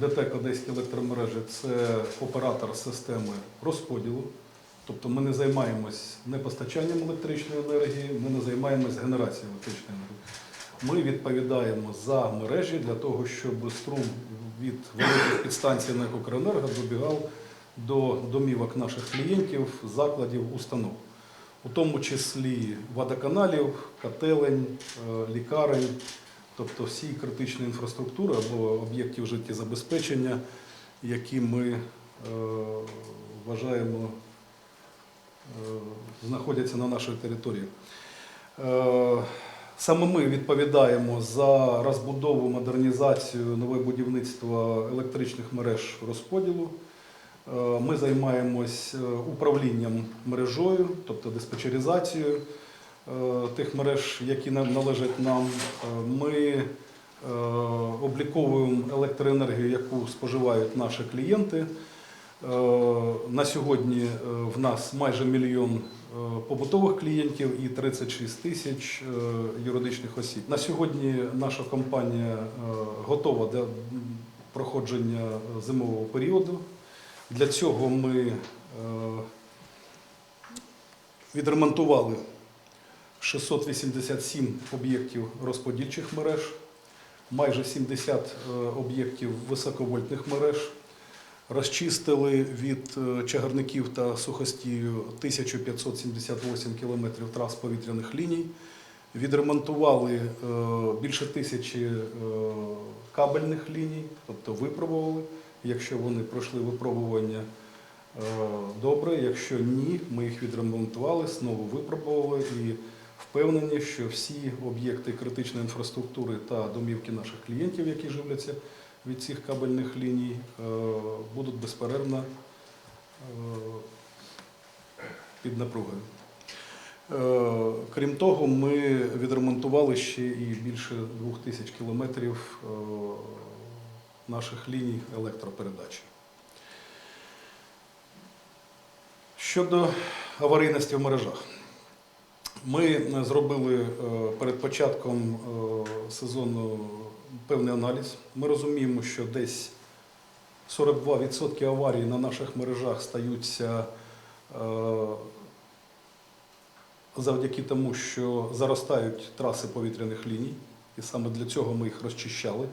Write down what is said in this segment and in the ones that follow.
ДТЕК Одеські електромережі це оператор системи розподілу. Тобто ми не займаємось не постачанням електричної енергії, ми не займаємось генерацією електричної енергії. Ми відповідаємо за мережі для того, щоб струм від великих підстанцій на Укренерго добігав до домівок наших клієнтів, закладів, установ, у тому числі водоканалів, котелень, е, лікарень, тобто всі критичні інфраструктури або об'єктів життєзабезпечення, які ми е, вважаємо е, знаходяться на нашій території. Е, Саме ми відповідаємо за розбудову, модернізацію, нове будівництво електричних мереж розподілу. Ми займаємось управлінням мережою, тобто диспетчеризацією тих мереж, які належать нам. Е, Ми е, обліковуємо електроенергію, яку споживають наші клієнти. Е, На сьогодні е, в нас майже мільйон е, побутових клієнтів і 36 тисяч е, юридичних осіб. На сьогодні наша компанія е, готова до проходження зимового періоду. Для цього ми е, відремонтували 687 об'єктів розподільчих мереж, майже 70 е, об'єктів високовольтних мереж. Розчистили від е, чагарників та сухостію 1578 кілометрів трас повітряних ліній. Відремонтували е, більше тисячі кабельних ліній, тобто випробували. Якщо вони пройшли випробування добре, якщо ні, ми їх відремонтували, знову випробували і впевнені, що всі об'єкти критичної інфраструктури та домівки наших клієнтів, які живляться від цих кабельних ліній, е, будуть безперервно е, під напругою. Е, Крім того, ми відремонтували ще і більше двох тисяч кілометрів наших ліній електропередачі. Щодо аварійності в мережах. Ми е, зробили е, перед початком е, сезону певний аналіз. Ми розуміємо, що десь 42% аварій на наших мережах стаються завдяки тому, що заростають траси повітряних ліній, і саме для цього ми їх розчищали.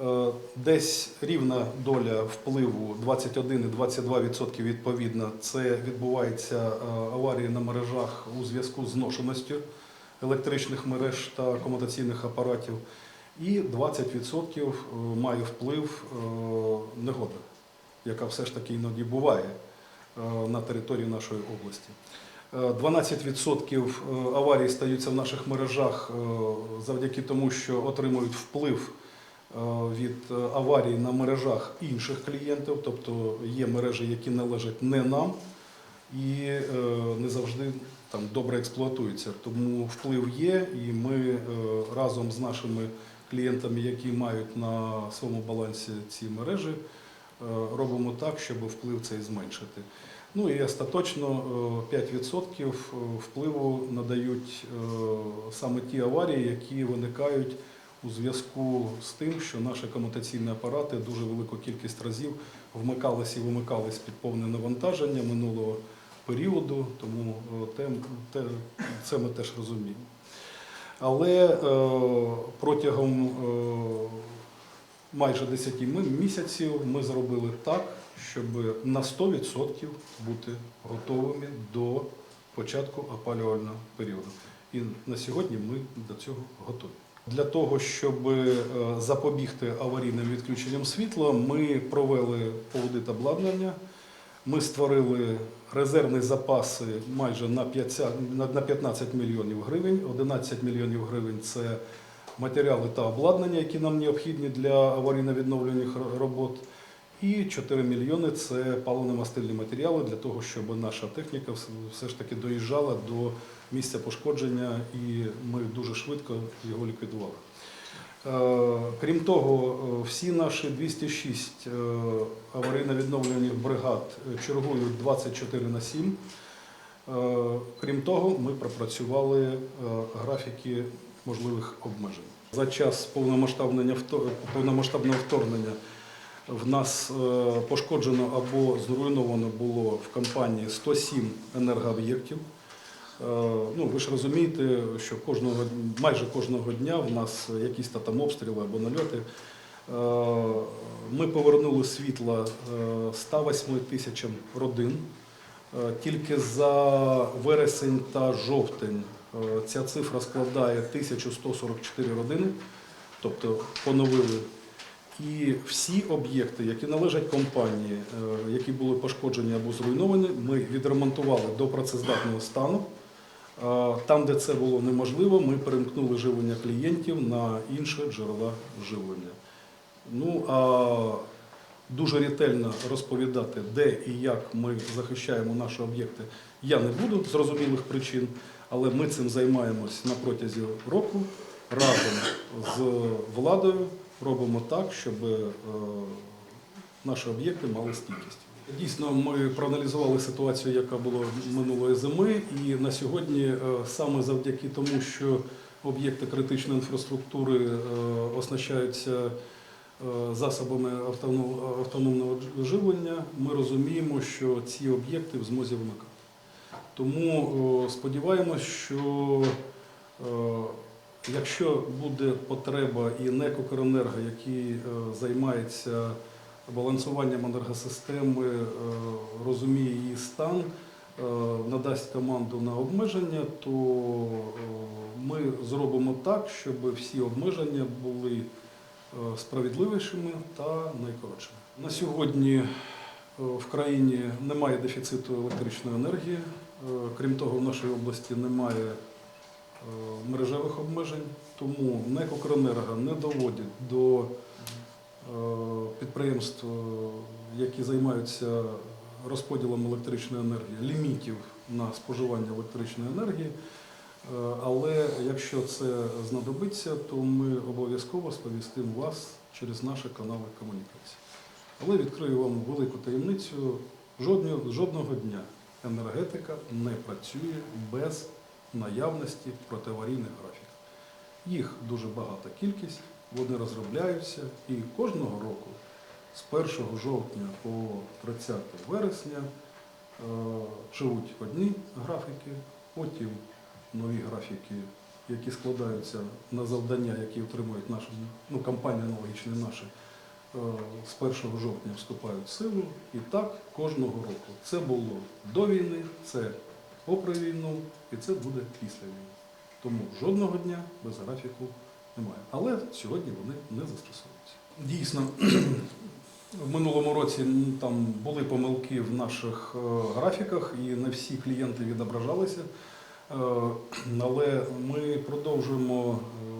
Е, Десь рівна доля впливу 21 і 22% відповідно. Це відбувається е, аварії на мережах у зв'язку з зношеністю електричних мереж та комутаційних апаратів. І 20% е, має вплив негода, яка все ж таки іноді буває на території нашої області. Е, 12% аварій стаються в наших мережах завдяки тому, що отримують вплив від е, аварій на мережах інших клієнтів, тобто є мережі, які належать не нам і е, не завжди там добре експлуатуються. Тому вплив є, і ми е, разом з нашими клієнтами, які мають на своєму балансі ці мережі, е, робимо так, щоб вплив цей зменшити. Ну і остаточно е, 5% впливу надають е, саме ті аварії, які виникають у зв'язку з тим, що наші комутаційні апарати дуже велику кількість разів вмикались і вимикались під повне навантаження минулого періоду, тому е, це ми теж розуміємо. Але е, протягом е, майже 10 місяців ми зробили так, щоб на 100% бути готовими до початку опалювального періоду. І на сьогодні ми до цього готові. Для того, щоб е, запобігти аварійним відключенням світла, ми провели аудит обладнання. Ми створили резервні запаси майже на 50 на на 15 мільйонів гривень. 11 мільйонів гривень це матеріали та обладнання, які нам необхідні для аварійно-відновлювальних робот. І 4 мільйони це паливно-мастильні матеріали для того, щоб наша техніка все ж таки доїжджала до місця пошкодження, і ми дуже швидко його ліквідували. Е, Крім того, е, всі наші 206 е, аварійно-відновлювальних бригад чергують 24 на 7. Е, Крім того, ми пропрацювали графіки можливих обмежень. За час повномасштабного вторгнення В нас е, пошкоджено або зруйновано було в компанії 107 енергооб'єктів. Е, Ну, ви ж розумієте, що кожного, майже кожного дня в нас якісь та там обстріли або нальоти. Е, Ми повернули світло е, 108 тисячам родин. Тільки за вересень та жовтень ця цифра складає 1144 родини, тобто поновили. І всі об'єкти, які належать компанії, е, які були пошкоджені або зруйновані, ми відремонтували до працездатного стану. Е, Там, де це було неможливо, ми перемкнули живлення клієнтів на інші джерела живлення. Ну а дуже ретельно розповідати, де і як ми захищаємо наші об'єкти, я не буду зрозумілих причин, але ми цим займаємось на протязі року разом з владою. Робимо так, щоб е, наші об'єкти мали стійкість. Дійсно, ми проаналізували ситуацію, яка була минулої зими, і на сьогодні е, саме завдяки тому, що об'єкти критичної інфраструктури е, оснащаються засобами автономного живлення, ми розуміємо, що ці об'єкти в змозі вимикати. Тому сподіваємось, що якщо буде потреба і НЕК «Укренерго», який е, займається балансуванням енергосистеми, е, розуміє її стан, е, надасть команду на обмеження, то ми зробимо так, щоб всі обмеження були справедливішими та найкоротшими. На сьогодні в країні немає дефіциту електричної енергії. Крім того, в нашій області немає мережевих обмежень, тому НЕК «Укренерго» не доводить до е, підприємств, е, які займаються розподілом електричної енергії, лімітів на споживання електричної енергії. Е, Але якщо це знадобиться, то ми обов'язково сповістимо вас через наші канали комунікації. Але відкрию вам велику таємницю: жодного дня енергетика не працює без наявності протиаварійних графіків. Їх дуже багата кількість, вони розробляються і кожного року з 1 жовтня по 30 вересня е, живуть одні графіки, потім нові графіки, які складаються на завдання, які отримують наші, ну, компанії аналогічні наші, е, з 1 жовтня вступають в силу. І так кожного року. Це було до війни, це попри війну і це буде після війни. Тому жодного дня без графіку немає. Але сьогодні вони не застосовуються. Дійсно, в минулому році там були помилки в наших е, графіках, і не всі клієнти відображалися. Е, Але ми продовжуємо е,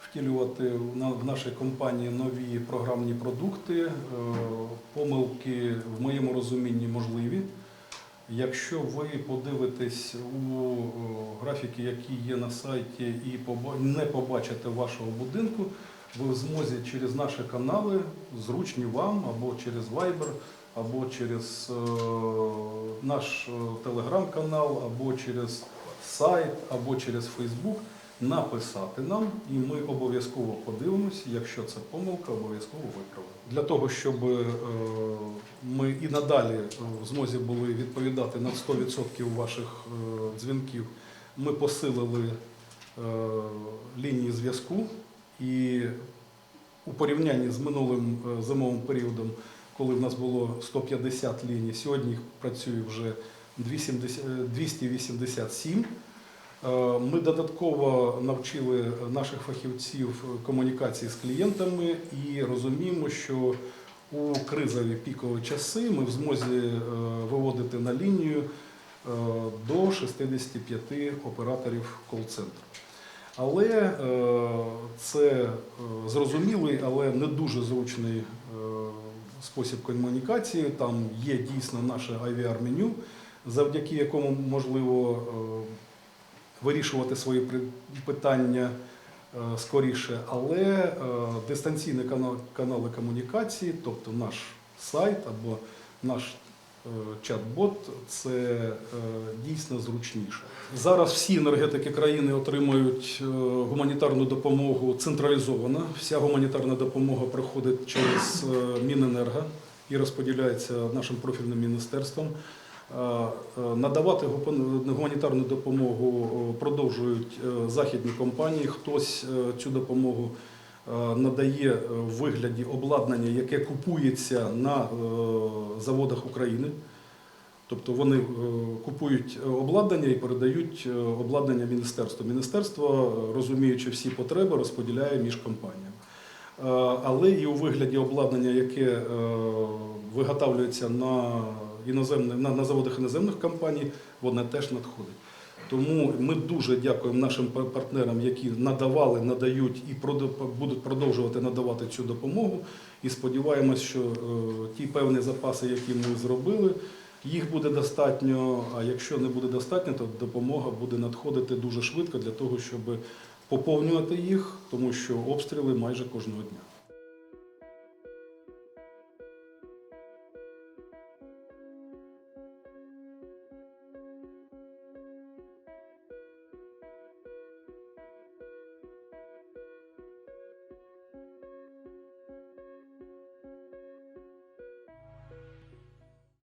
втілювати в нашій компанії нові програмні продукти. Помилки в моєму розумінні можливі. Якщо ви подивитесь у е, графіки, які є на сайті, і не побачите вашого будинку, ви в змозі через наші канали, зручні вам, або через Viber, або через е, наш е, телеграм-канал, або через сайт, або через Facebook написати нам, і ми обов'язково подивимося. Якщо це помилка, обов'язково виправимо. Для того, щоб е, ми і надалі в змозі були відповідати на 100% ваших е, дзвінків, ми посилили е, лінії зв'язку і у порівнянні з минулим зимовим періодом, коли в нас було 150 ліній, сьогодні їх працює вже 270 е, 287. Е, Ми додатково навчили наших фахівців комунікації з клієнтами і розуміємо, що у кризові пікові часи ми в змозі е, виводити на лінію е, до 65 операторів кол-центру. Але це зрозумілий, але не дуже зручний спосіб комунікації. Там є дійсно наше IVR-меню, завдяки якому можливо вирішувати свої питання е, скоріше. Але е, дистанційні канали комунікації, тобто наш сайт або наш чат-бот це е, дійсно зручніше. Зараз всі енергетики країни отримують е, гуманітарну допомогу централізовано. Вся гуманітарна допомога проходить через е, Міненерго і розподіляється нашим профільним міністерством. Е, е, Надавати гуманітарну допомогу е, продовжують західні компанії. Хтось цю допомогу надає в вигляді обладнання, яке купується на заводах України. Тобто вони купують обладнання і передають обладнання міністерству. Міністерство, розуміючи всі потреби, розподіляє між компаніями. Але і у вигляді обладнання, яке виготовлюється на, іноземне- на, на заводах іноземних компаній, воно теж надходить. Тому ми дуже дякуємо нашим партнерам, які надавали, надають і будуть продовжувати надавати цю допомогу. І сподіваємось, що е, ті певні запаси, які ми зробили, їх буде достатньо. А якщо не буде достатньо, то допомога буде надходити дуже швидко для того, щоб поповнювати їх, тому що обстріли майже кожного дня.